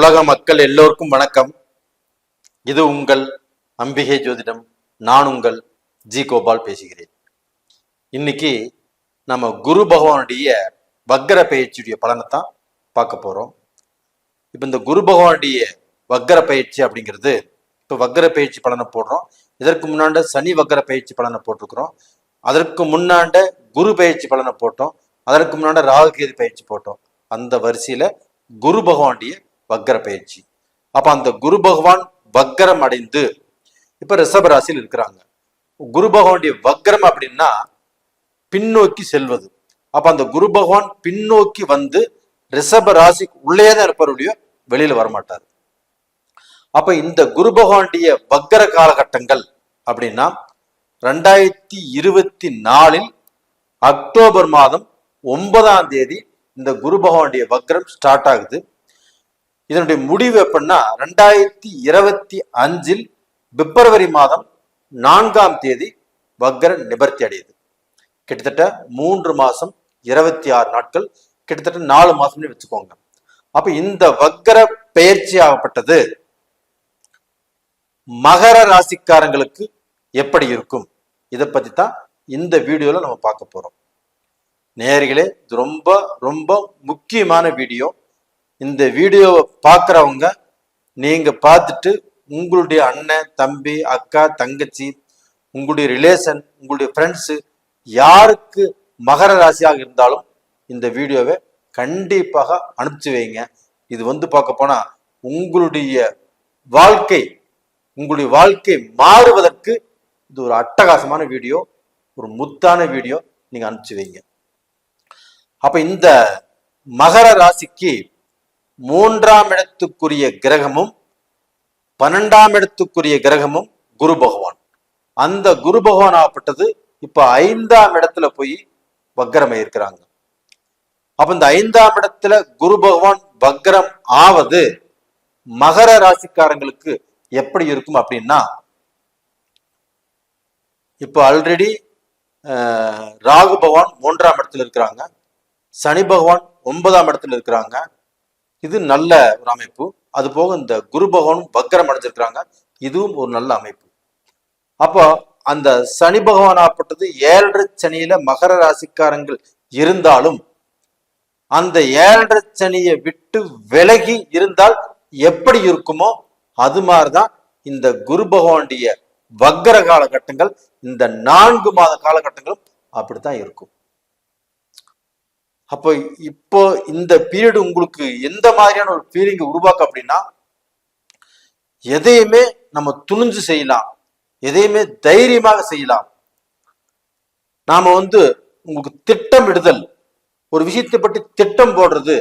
உலக மக்கள் எல்லோருக்கும் வணக்கம். இது உங்கள் அம்பிகை ஜோதிடம். நான் உங்கள் ஜி கோபால் பேசுகிறேன். இன்னைக்கு நம்ம குரு பகவானுடைய வக்கர பயிற்சியுடைய பலனை தான் பார்க்க போறோம். இப்போ இந்த குரு பகவானுடைய வக்கர பயிற்சி அப்படிங்கிறது இப்போ வக்கர பயிற்சி பலனை போடுறோம். இதற்கு முன்னாண்ட சனி வக்கர பயிற்சி பலனை போட்டிருக்கிறோம். அதற்கு முன்னாண்ட குரு பயிற்சி பலனை போட்டோம். அதற்கு முன்னாண்ட ராகுகேது பயிற்சி போட்டோம். அந்த வரிசையில குரு பகவானுடைய வக்கர பயிற்சி. அப்ப அந்த குரு பகவான் வக்கரம் அடைந்து இப்ப ரிஷப ராசியில் இருக்கிறாங்க. குரு பகவானுடைய வக்கரம் அப்படின்னா பின்னோக்கி செல்வது. அப்ப அந்த குரு பகவான் பின்னோக்கி வந்து ரிஷப ராசிக்கு உள்ளே தான் இருப்பவருடைய வெளியில வரமாட்டார். அப்ப இந்த குரு பகவானுடைய வக்கர காலகட்டங்கள் அப்படின்னா ரெண்டாயிரத்தி இருபத்தி நாலில் அக்டோபர் மாதம் ஒன்பதாம் தேதி இந்த குரு பகவானுடைய வக்ரம் ஸ்டார்ட் ஆகுது. இதனுடைய முடிவு எப்படின்னா ரெண்டாயிரத்தி இருபத்தி அஞ்சில் பிப்ரவரி மாதம் நான்காம் தேதி வக்ர நிபர்த்தி அடையுது. கிட்டத்தட்ட மூன்று மாசம் இருபத்தி ஆறு நாட்கள் கிட்டத்தட்ட நாலு மாசம்னு வச்சுக்கோங்க. அப்ப இந்த வக்ர பெயர்ச்சி ஆகப்பட்டது மகர ராசிக்காரங்களுக்கு எப்படி இருக்கும்? இதை பத்தி தான் இந்த வீடியோல நம்ம பார்க்க போறோம். நேர்களே இது ரொம்ப ரொம்ப முக்கியமான வீடியோ. இந்த வீடியோவை பார்க்குறவங்க நீங்கள் பார்த்துட்டு உங்களுடைய அண்ணன் தம்பி அக்கா தங்கச்சி உங்களுடைய ரிலேஷன் உங்களுடைய ஃப்ரெண்ட்ஸு யாருக்கு மகர ராசியாக இருந்தாலும் இந்த வீடியோவை கண்டிப்பாக அனுப்பிச்சு வைங்க. இது வந்து பார்க்க போனால் உங்களுடைய வாழ்க்கை உங்களுடைய வாழ்க்கை மாறுவதற்கு இது ஒரு அட்டகாசமான வீடியோ ஒரு முத்தான வீடியோ நீங்கள் அனுப்பிச்சு வைங்க. அப்போ இந்த மகர ராசிக்கு மூன்றாம் இடத்துக்குரிய கிரகமும் பன்னெண்டாம் இடத்துக்குரிய கிரகமும் குரு பகவான். அந்த குரு பகவான் ஆகப்பட்டது இப்ப ஐந்தாம் இடத்துல போய் வக்ரம் இருக்கிறாங்க. அப்ப இந்த ஐந்தாம் இடத்துல குரு பகவான் வக்ரம் ஆவது மகர ராசிக்காரங்களுக்கு எப்படி இருக்கும் அப்படின்னா இப்போ ஆல்ரெடி ராகு பகவான் மூன்றாம் இடத்துல இருக்கிறாங்க. சனி பகவான் ஒன்பதாம் இடத்துல இருக்கிறாங்க. இது நல்ல ஒரு அமைப்பு. அது போக இந்த குரு பகவானும் வக்கரம் அடைஞ்சிருக்கிறாங்க. இதுவும் ஒரு நல்ல அமைப்பு. அப்போ அந்த சனி பகவான் ஆப்பட்டது ஏழரை சனியில மகர ராசிக்காரங்கள் இருந்தாலும் அந்த ஏழரை சனியை விட்டு விலகி இருந்தால் எப்படி இருக்குமோ அது மாதிரிதான் இந்த குரு பகவானுடைய வக்கர காலகட்டங்கள் இந்த நான்கு மாத காலகட்டங்களும் அப்படித்தான் இருக்கும். அப்போ இப்போ இந்த பீரியட் உங்களுக்கு எந்த மாதிரியான ஒரு ஃபீலிங்கை உருவாக்கு அப்படின்னா எதையுமே நம்ம துணிஞ்சு செய்யலாம். எதையுமே தைரியமாக செய்யலாம். நாம வந்து உங்களுக்கு திட்டமிடுதல் ஒரு விஷயத்தை பற்றி திட்டம் போடுறது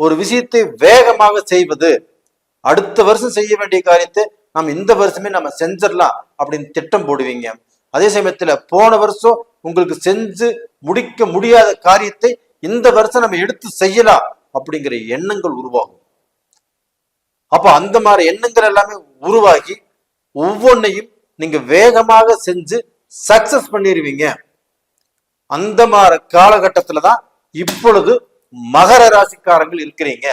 ஒரு விஷயத்தை வேகமாக செய்வது அடுத்த வருஷம் செய்ய வேண்டிய காரியத்தை நம்ம இந்த வருஷமே நம்ம செஞ்சிடலாம் அப்படின்னு திட்டம் போடுவீங்க. அதே சமயத்துல போன வருஷம் உங்களுக்கு செஞ்சு முடிக்க முடியாத காரியத்தை இந்த வருஷம் நம்ம எடுத்து செய்யலாம் அப்படிங்கிற எண்ணங்கள் உருவாகும். அப்ப அந்த மாதிரி எண்ணங்கள் எல்லாமே உருவாகி ஒவ்வொன்றையும் நீங்க வேகமாக செஞ்சு சக்சஸ் பண்ணிடுவீங்க அந்த மாதிரி காலகட்டத்துல தான் இப்பொழுது மகர ராசிக்காரங்கள் இருக்கிறீங்க.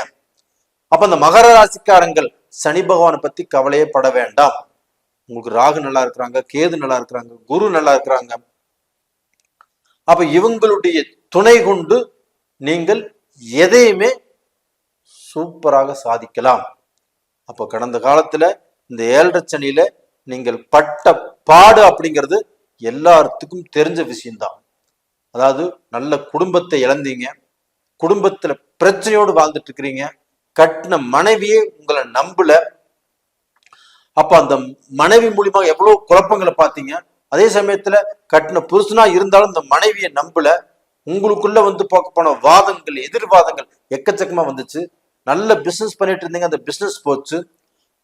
அப்ப அந்த மகர ராசிக்காரங்கள் சனி பகவானை பத்தி கவலையே பட வேண்டாம். உங்களுக்கு ராகு நல்லா இருக்கிறாங்க கேது நல்லா இருக்கிறாங்க குரு நல்லா இருக்கிறாங்க. அப்ப இவங்களுடைய துணை கொண்டு நீங்கள் எதையுமே சூப்பராக சாதிக்கலாம். அப்போ கடந்த காலத்தில் இந்த ஏழரை சனியில் நீங்கள் பட்ட பாடு அப்படிங்கிறது எல்லாத்துக்கும் தெரிஞ்ச விஷயம்தான். அதாவது நல்ல குடும்பத்தை இழந்தீங்க குடும்பத்தில் பிரச்சனையோடு வாழ்ந்துட்டு இருக்கிறீங்க கட்டின மனைவியே உங்களை நம்பல. அப்ப அந்த மனைவி மூலியமாக எவ்வளவு குழப்பங்களை பார்த்தீங்க? அதே சமயத்துல கட்டின புருஷனா இருந்தாலும் இந்த மனைவியை நம்பல. உங்களுக்குள்ள வந்து பார்க்க போன வாதங்கள் எதிர்வாதங்கள் எக்கச்சக்கமா வந்துச்சு. நல்ல பிசினஸ் பண்ணிட்டு இருந்தீங்க அந்த பிசினஸ் போச்சு.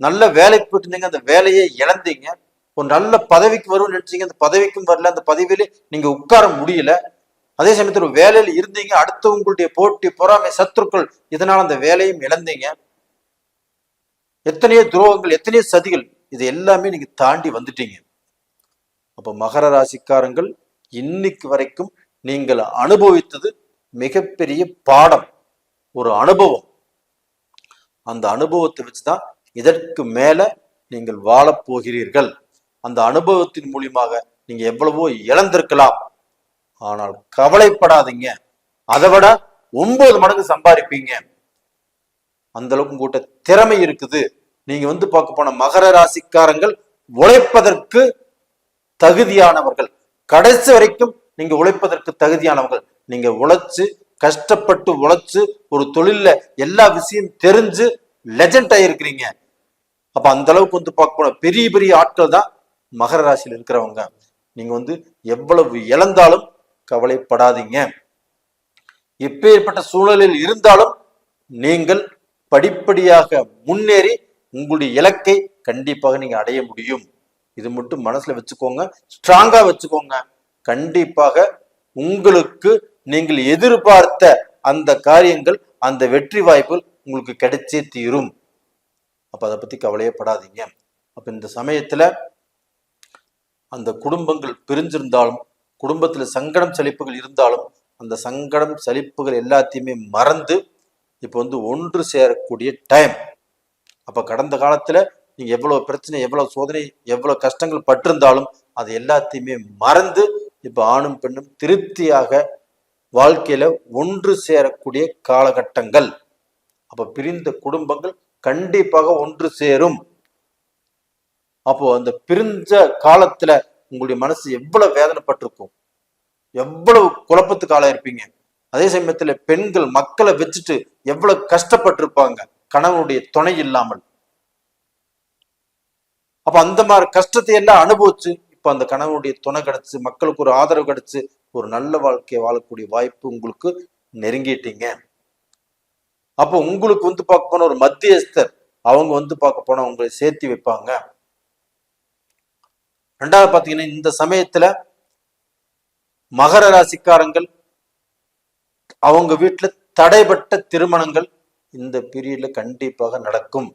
நல்ல வேலைக்கு போயிட்டு இருந்தீங்க அந்த வேலையை இழந்தீங்க. ஒரு நல்ல பதவிக்கு வரும்னு நினைச்சீங்க அந்த பதவிக்கும் வரல அந்த பதவியில நீங்க உட்கார முடியல. அதே சமயத்தில் ஒரு வேலையில இருந்தீங்க அடுத்து உங்களுடைய போட்டி பொறாமை சத்துருக்கள் இதனால் அந்த வேலையும் இழந்தீங்க. எத்தனையோ துரோகங்கள் எத்தனையோ சதிகள் இது எல்லாமே நீங்க தாண்டி வந்துட்டீங்க. அப்போ மகர ராசிக்காரங்கள் இன்னைக்கு வரைக்கும் நீங்கள் அனுபவித்தது மிகப்பெரிய பாடம் ஒரு அனுபவம். அந்த அனுபவத்தை வச்சுதான் இதற்கு மேல நீங்கள் வாழப்போகிறீர்கள் அந்த அனுபவத்தின் மூலியமாக நீங்க எவ்வளவோ இழந்திருக்கலாம். ஆனால் கவலைப்படாதீங்க. அதை விட ஒன்பது மடங்கு சம்பாதிப்பீங்க. அந்த அளவுக்கு உங்ககிட்ட திறமை இருக்குது. நீங்க வந்து பார்க்க போன மகர ராசிக்காரங்கள் உழைப்பதற்கு தகுதியானவர்கள். கடைசி வரைக்கும் நீங்க உழைப்பதற்கு தகுதியானவர்கள் நீங்க உழைச்சு கஷ்டப்பட்டு உழைச்சு ஒரு தொழில்ல எல்லா விஷயம் தெரிஞ்சு லெஜண்ட் ஆயிருக்கிறீங்க. அப்ப அந்த அளவுக்கு வந்து பார்க்க போன பெரிய பெரிய ஆட்கள் தான் மகர ராசியில் இருக்கிறவங்க. நீங்க வந்து எவ்வளவு இழந்தாலும் கவலைப்படாதீங்க. எப்பேற்பட்ட சூழலில் இருந்தாலும் நீங்கள் படிப்படியாக முன்னேறி உங்களுடைய இலக்கை கண்டிப்பாக நீங்க அடைய முடியும். இது மட்டும் மனசுல வச்சுக்கோங்க. ஸ்ட்ராங்கா வச்சுக்கோங்க. கண்டிப்பாக உங்களுக்கு நீங்கள் எதிர்பார்த்த அந்த காரியங்கள் அந்த வெற்றி வாய்ப்புகள் உங்களுக்கு கிடைச்சே தீரும். அப்ப அதை பத்தி கவலையே படாதீங்க. அப்ப இந்த சமயத்துல அந்த குடும்பங்கள் பிரிஞ்சிருந்தாலும் குடும்பத்துல சங்கடம் சலிப்புகள் இருந்தாலும் அந்த சங்கடம் சலிப்புகள் எல்லாத்தையுமே மறந்து இப்போ வந்து ஒன்று சேரக்கூடிய டைம் அப்போ கடந்த காலத்தில் நீங்கள் எவ்வளோ பிரச்சனை எவ்வளோ சோதனை எவ்வளோ கஷ்டங்கள் பட்டிருந்தாலும் அது எல்லாத்தையுமே மறந்து இப்போ ஆணும் பெண்ணும் திருப்தியாக வாழ்க்கையில ஒன்று சேரக்கூடிய காலகட்டங்கள். அப்போ பிரிந்த குடும்பங்கள் கண்டிப்பாக ஒன்று சேரும். அப்போ அந்த பிரிஞ்ச காலத்துல உங்களுடைய மனசு எவ்வளவு வேதனைப்பட்டிருக்கும்? எவ்வளவு குழப்பத்துக்கு ஆளாயிருப்பீங்க? அதே சமயத்துல பெண்கள் மக்களை வச்சுட்டு எவ்வளவு கஷ்டப்பட்டிருப்பாங்க? கணவனுடைய துணை இல்லாமல். அப்ப அந்த மாதிரி கஷ்டத்தை எல்லாம் அனுபவிச்சு இப்போ அந்த கணவனுடைய துணை கிடைச்சு மக்களுக்கு ஒரு ஆதரவு கிடைச்சு ஒரு நல்ல வாழ்க்கையை வாழக்கூடிய வாய்ப்பு உங்களுக்கு நெருங்கிட்டீங்க. அப்போ உங்களுக்கு வந்து பார்க்க போன ஒரு மத்தியஸ்தர் அவங்க வந்து பார்க்க போனா உங்களை சேர்த்து வைப்பாங்க. ரெண்டாவது பாத்தீங்கன்னா இந்த சமயத்துல மகர ராசிக்காரங்கள் அவங்க வீட்டுல தடைபட்ட திருமணங்கள் இந்த பீரியட்ல கண்டிப்பாக நடக்கும்.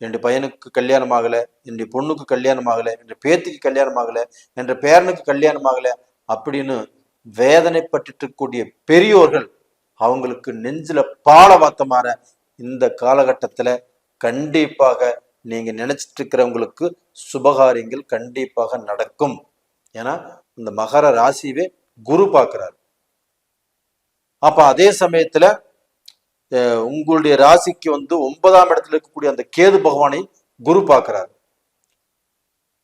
என் பையனுக்கு கல்யாணம் ஆகல என்னுடைய பொண்ணுக்கு கல்யாணம் ஆகலை என்ற பேத்திக்கு கல்யாணம் ஆகலை என்ற பேரனுக்கு கல்யாணம் ஆகல அப்படின்னு வேதனைப்பட்டு இருக்கக்கூடிய பெரியோர்கள் அவங்களுக்கு நெஞ்சில பாலவாத்த மாற இந்த காலகட்டத்துல கண்டிப்பாக நீங்க நினைச்சிட்டு இருக்கிறவங்களுக்கு சுபகாரியங்கள் கண்டிப்பாக நடக்கும். ஏன்னா இந்த மகர ராசியவே குரு பார்க்கிறார். அப்ப அதே சமயத்துல உங்களுடைய ராசிக்கு வந்து ஒன்பதாம் இடத்துல இருக்கக்கூடிய அந்த கேது பகவானை குரு பார்க்கிறார்.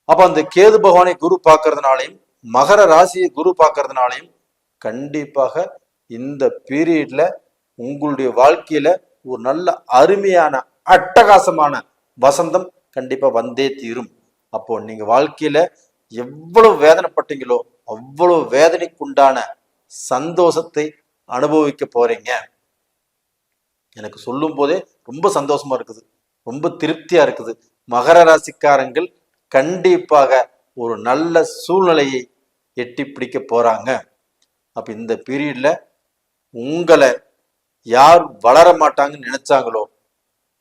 அப்ப அந்த கேது பகவானை குரு பார்க்கறதுனாலையும் மகர ராசியை குரு பார்க்கறதுனாலையும் கண்டிப்பாக இந்த பீரியட்ல உங்களுடைய வாழ்க்கையில ஒரு நல்ல அருமையான அட்டகாசமான வசந்தம் கண்டிப்பா வந்தே தீரும். அப்போ நீங்க வாழ்க்கையில எவ்வளவு வேதனைப்பட்டீங்களோ அவ்வளவு வேதனைக்குண்டான சந்தோஷத்தை அனுபவிக்க போறீங்க. எனக்கு சொல்லும் போதே ரொம்ப சந்தோஷமா இருக்குது. ரொம்ப திருப்தியா இருக்குது. மகர ராசிக்காரங்கள் கண்டிப்பாக ஒரு நல்ல சூழ்நிலையை எட்டி பிடிக்க போறாங்க. அப்ப இந்த பீரியட்ல உங்களை யார் வளர மாட்டாங்கன்னு நினைச்சாங்களோ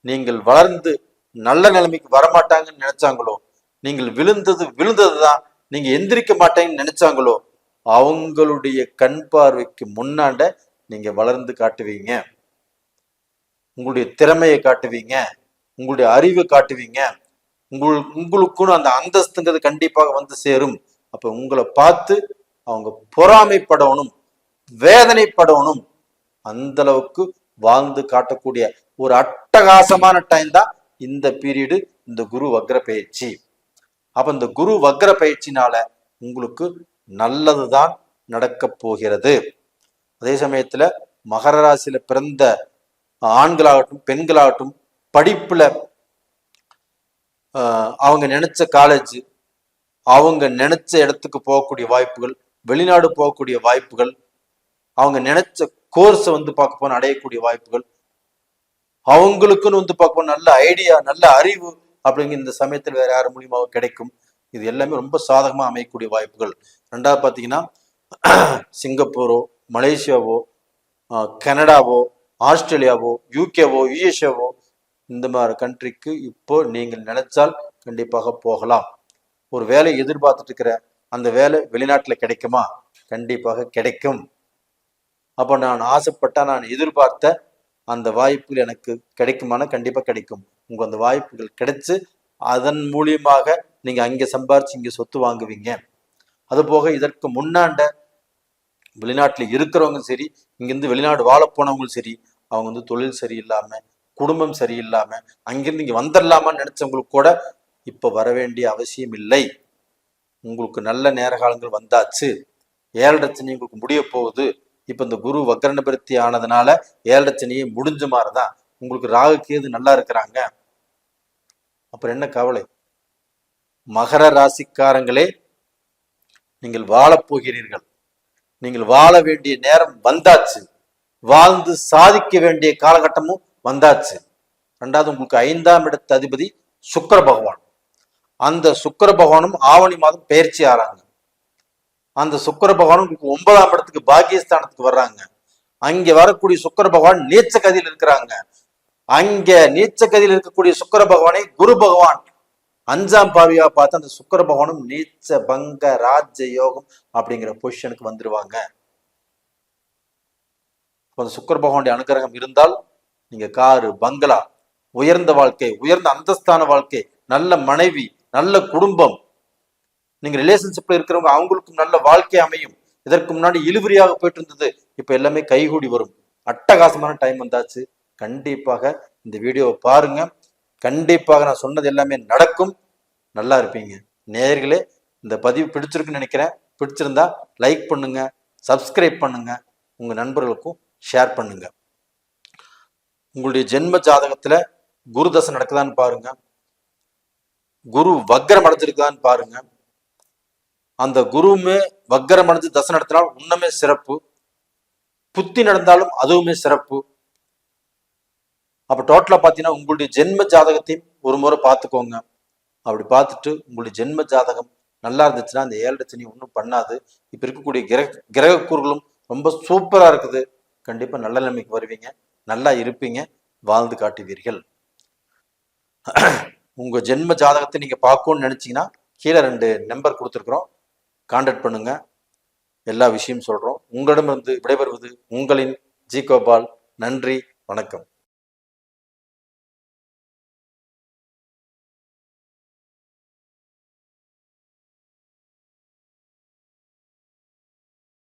நீங்கள் வளர்ந்து நல்ல நிலைமைக்கு வரமாட்டாங்கன்னு நினைச்சாங்களோ நீங்கள் விழுந்தது விழுந்தது தான் நீங்க எந்திரிக்க மாட்டேங்கன்னு நினைச்சாங்களோ அவங்களுடைய கண் பார்வைக்கு முன்னாண்ட நீங்க வளர்ந்து காட்டுவீங்க. உங்களுடைய திறமையை காட்டுவீங்க உங்களுடைய அறிவை காட்டுவீங்க உங்கள் உங்களுக்குன்னு அந்த அந்தஸ்துங்கிறது கண்டிப்பாக வந்து சேரும். அப்ப உங்களை பார்த்து அவங்க பொறாமைப்படணும் வேதனைப்படணும். அந்த அளவுக்கு வாழ்ந்து காட்டக்கூடிய ஒரு அட்டகாசமான டைம் தான் இந்த பீரியடு இந்த குரு வக்ர பயிற்சி. அப்ப இந்த குரு வக்ர பயிற்சினால உங்களுக்கு நல்லதுதான் நடக்க போகிறது. அதே சமயத்துல மகர ராசியில பிறந்த ஆண்களாகட்டும் பெண்களாகட்டும் படிப்புல அவங்க நினைச்ச காலேஜ் அவங்க நினைச்ச இடத்துக்கு போகக்கூடிய வாய்ப்புகள் வெளிநாடு போகக்கூடிய வாய்ப்புகள் அவங்க நினைச்ச கோர்ஸை வந்து பார்க்க போன அடையக்கூடிய வாய்ப்புகள் அவங்களுக்குன்னு வந்து பார்க்க நல்ல ஐடியா நல்ல அறிவு அப்படிங்கிற இந்த சமயத்தில் வேற யார் மூலியமாக கிடைக்கும். இது எல்லாமே ரொம்ப சாதகமாக அமையக்கூடிய வாய்ப்புகள். ரெண்டாவது பார்த்தீங்கன்னா சிங்கப்பூரோ மலேசியாவோ கனடாவோ ஆஸ்திரேலியாவோ யூகேவோ யுஎஸ்ஏவோ இந்த மாதிரி கண்ட்ரிக்கு இப்போ நீங்கள் நினைச்சால் கண்டிப்பாக போகலாம். ஒரு வேலையை எதிர்பார்த்துட்டு இருக்கிற அந்த வேலை வெளிநாட்டில் கிடைக்குமா? கண்டிப்பாக கிடைக்கும். அப்போ நான் ஆசைப்பட்ட நான் எதிர்பார்த்த அந்த வாய்ப்புகள் எனக்கு கிடைக்குமானா கண்டிப்பாக கிடைக்கும். உங்கள் அந்த வாய்ப்புகள் கிடைச்சி அதன் மூலியமாக நீங்கள் அங்கே சம்பாரிச்சு இங்கே சொத்து வாங்குவீங்க. அதுபோக இதற்கு முன்னாண்ட வெளிநாட்டில் இருக்கிறவங்களும் சரி இங்கேருந்து வெளிநாடு வாழ போனவங்களும் சரி அவங்க வந்து தொழில் சரியில்லாமல் குடும்பம் சரியில்லாமல் அங்கேருந்து இங்கே வந்துடலாமான்னு நினைச்சவங்களுக்கு கூட இப்போ வர வேண்டிய அவசியம் இல்லை. உங்களுக்கு நல்ல நேர காலங்கள் வந்தாச்சு. ஏழரை உங்களுக்கு முடிய போகுது. இப்போ இந்த குரு வக்கரநிபர்த்தி ஆனதுனால ஏழரை முடிஞ்ச மாதிரி தான் உங்களுக்கு ராகு கேது நல்லா இருக்கிறாங்க. அப்புறம் என்ன கவலை? மகர ராசிக்காரங்களே நீங்கள் வாழப்போகிறீர்கள் நீங்கள் வாழ வேண்டிய நேரம் வந்தாச்சு. வாழ்ந்து சாதிக்க வேண்டிய காலகட்டமும் வந்தாச்சு. ரெண்டாவது உங்களுக்கு ஐந்தாம் இடத்த அதிபதி சுக்கர பகவான். அந்த சுக்கர பகவானும் ஆவணி மாதம் பயிற்சி ஆறாங்க. அந்த சுக்கிர பகவானும் உங்களுக்கு ஒன்பதாம் இடத்துக்கு பாகியஸ்தானத்துக்கு வர்றாங்க. அங்க வரக்கூடிய சுக்கிர பகவான் நீச்ச கதியில் இருக்கிறாங்க. அங்க நீச்ச கதியில் இருக்கக்கூடிய சுக்கிர பகவானை குரு பகவான். அஞ்சாம் பார்வையா பார்த்து அந்த சுக்கர பகவானும் நீச்ச பங்க ராஜ யோகம் அப்படிங்கிற பொசிஷனுக்கு வந்துருவாங்க. அந்த சுக்கர பகவானுடைய அனுகிரகம் இருந்தால் நீங்க காரு பங்களா உயர்ந்த வாழ்க்கை உயர்ந்த அந்தஸ்தான வாழ்க்கை நல்ல மனைவி நல்ல குடும்பம் நீங்க ரிலேஷன்ஷிப்ல இருக்கிறவங்க அவங்களுக்கும் நல்ல வாழ்க்கை அமையும். இதற்கு முன்னாடி இழுபறியாக போயிட்டு இருந்தது. இப்ப எல்லாமே கைகூடி வரும். அட்டகாசமான டைம் வந்தாச்சு. கண்டிப்பாக இந்த வீடியோவை பாருங்க. கண்டிப்பாக நான் சொன்னது எல்லாமே நடக்கும். நல்லா இருப்பீங்க. நேர்களே இந்த பதிவு பிடிச்சிருக்குன்னு நினைக்கிறேன். பிடிச்சிருந்தா லைக் பண்ணுங்க சப்ஸ்கிரைப் பண்ணுங்க உங்க நண்பர்களுக்கும் ஷேர் பண்ணுங்க. உங்களுடைய ஜென்ம ஜாதகத்துல குரு தசை நடக்குதான்னு பாருங்க. குரு வக்கரம் அடைஞ்சிருக்குதான்னு பாருங்க. அந்த குருவுமே வக்கரம் அடைஞ்சு தசை நடத்தினால் இன்னுமே சிறப்பு. புத்தி நடந்தாலும் அதுவுமே சிறப்பு. அப்போ டோட்டலாக பார்த்தீங்கன்னா உங்களுடைய ஜென்ம ஜாதகத்தையும் ஒரு முறை பார்த்துக்கோங்க. அப்படி பார்த்துட்டு உங்களுடைய ஜென்ம ஜாதகம் நல்லா இருந்துச்சுன்னா அந்த ஏழரை சனி ஒன்றும் பண்ணாது. இப்போ இருக்கக்கூடிய கிரக கிரக கூறுகளும் ரொம்ப சூப்பராக இருக்குது. கண்டிப்பாக நல்ல நிலைமைக்கு வருவீங்க. நல்லா இருப்பீங்க. வாழ்ந்து காட்டுவீர்கள். உங்கள் ஜென்ம ஜாதகத்தை நீங்கள் பார்க்கணும்னு நினச்சிங்கன்னா கீழே ரெண்டு நம்பர் கொடுத்துருக்குறோம். கான்டாக்ட் பண்ணுங்கள் எல்லா விஷயம் சொல்கிறோம் உங்களிடமிருந்து விடைபெறுவது உங்களின் ஜி கோபால். நன்றி. வணக்கம்.